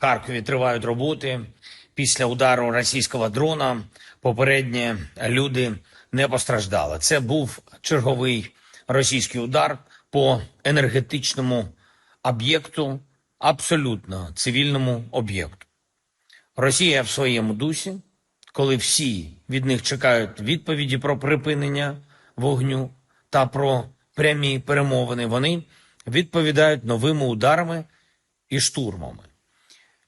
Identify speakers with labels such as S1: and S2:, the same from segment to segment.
S1: Харкові тривають роботи. Після удару російського дрона попередні люди не постраждали. Це був черговий російський удар по енергетичному об'єкту, абсолютно цивільному об'єкту. Росія в своєму дусі, коли всі від них чекають відповіді про припинення вогню та про прямі перемовини, вони відповідають новими ударами і штурмами.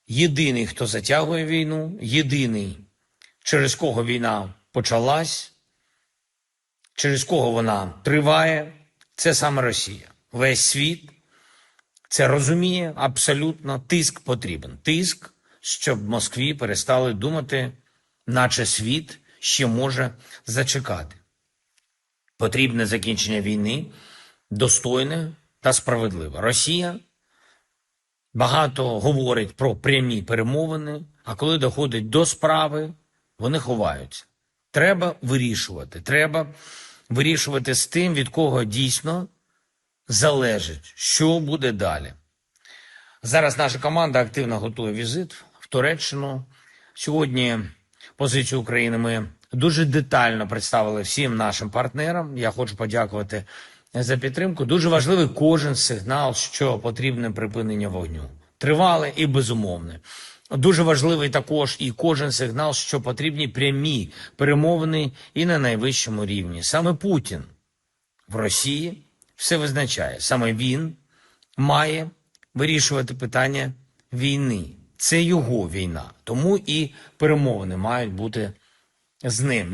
S1: Єдиний, хто затягує війну, єдиний, через кого війна почалась, через кого вона триває, це саме Росія. Весь світ це розуміє абсолютно. Тиск потрібен. Тиск, щоб Москві перестали думати, наче світ ще може зачекати. Потрібне закінчення війни, достойне та справедливе. Росія багато говорить про прямі перемовини, а коли доходить до справи, вони ховаються. Треба вирішувати. Треба вирішувати з тим, від кого дійсно залежить, що буде далі. Зараз наша команда активно готує візит в Туреччину. Сьогодні позицію України ми дуже детально представили всім нашим партнерам. Я хочу подякувати за підтримку. Дуже важливий кожен сигнал, що потрібне припинення вогню. Тривале і безумовне. Дуже важливий також і кожен сигнал, що потрібні прямі перемовини і на найвищому рівні. Саме Путін в Росії все визначає. Саме він має вирішувати питання війни. Це його війна. Тому і перемовини мають бути з ним.